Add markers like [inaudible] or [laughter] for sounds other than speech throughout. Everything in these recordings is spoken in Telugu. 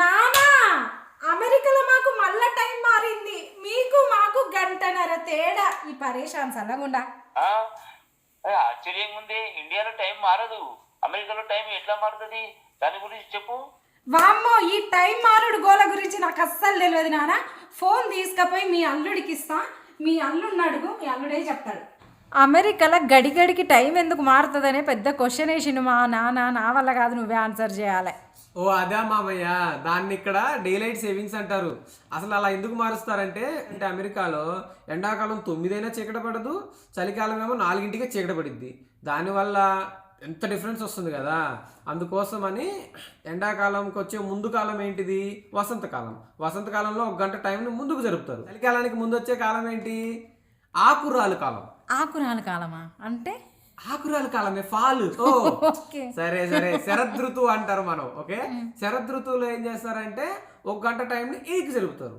నానా అమెరికాలో మాకు మళ్ళా టైం మారింది. మీకు మాకు గంటన్నర తేడా. ఈ పరేషాన్ సల్లగుండా ఆ? ఏ, ఆశ్చర్యంగా ఉంది. ఇండియాలో టైం మారదు. అమెరికాలో టైం ఎట్లా మారుతుంది? దాని గురించి చెప్పు. వామ్మో ఈ టైం మారుడు గోల గురించి నాకు అస్సలు తెలియదు నాన్న ఫోన్ తీసుకపోయి మీ అల్లుడికి ఇస్తా మీ అల్లుడిని అడుగు మీ అల్లుడే చెప్తాడు. అమెరికాలో గడి గడికి టైం ఎందుకు మారుతుందనే పెద్ద క్వశ్చన్ వేసిండు మా నాన్న నా వల్ల కాదు నువ్వే ఆన్సర్ చేయాలి. ఓ అదే మామయ్య. దాన్ని ఇక్కడ డేలైట్ సేవింగ్స్ అంటారు. అసలు అలా ఎందుకు మారుస్తారంటే అంటే అమెరికాలో ఎండాకాలం తొమ్మిదైనా చీకట పడదు చలికాలం ఏమో నాలుగింటికే చీకట పడిద్ది. దానివల్ల ఎంత డిఫరెన్స్ వస్తుంది కదా. అందుకోసమని ఎండాకాలంకి వచ్చే ముందు కాలం ఏంటిది? వసంతకాలం వసంతకాలంలో ఒక గంట టైంని ముందుకు జరుపుతారు. చలికాలానికి ముందు వచ్చే కాలం ఏంటి? ఆకురాలు కాలం. ఆకురాల కాలమా? అంటే? ఆకురాల కాలమే ఫాల్. సరే సరే. శరదృతువు అంటారు మనం ఓకే? శరదృతువులో ఏం చేస్తారంటే ఒక గంట టైంని ఈకి జరుపుతారు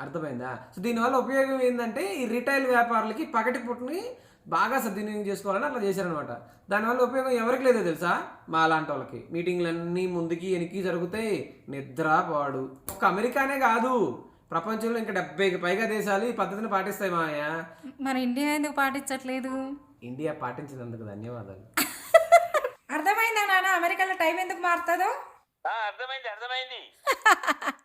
అర్థమైందా? సో దీనివల్ల ఉపయోగం ఏంటంటే ఈ రిటైల్ వ్యాపారులకి పగటి పుట్టుని బాగా సద్వినియోగం చేసుకోవాలని అట్లా చేశారనమాట దానివల్ల ఉపయోగం ఎవరికి లేదో తెలుసా? మా లాంటి వాళ్ళకి. మీటింగ్లన్నీ ముందుకి వెనక్కి జరుగుతాయి. నిద్ర పాడు. ఒక్క అమెరికానే కాదు. ప్రపంచంలో ఇంకా డెబ్బైకి పైగా దేశాలు ఈ పద్ధతిని పాటిస్తాయి మాయ మరి ఇండియా ఎందుకు పాటించట్లేదు? ఇండియా పాటించినందుకు ధన్యవాదాలు. అర్థమైందా నాన్న? అమెరికాలో టైం ఎందుకు మారుతుందో? ఆ, అర్థమైంది అర్థమైంది. [laughs]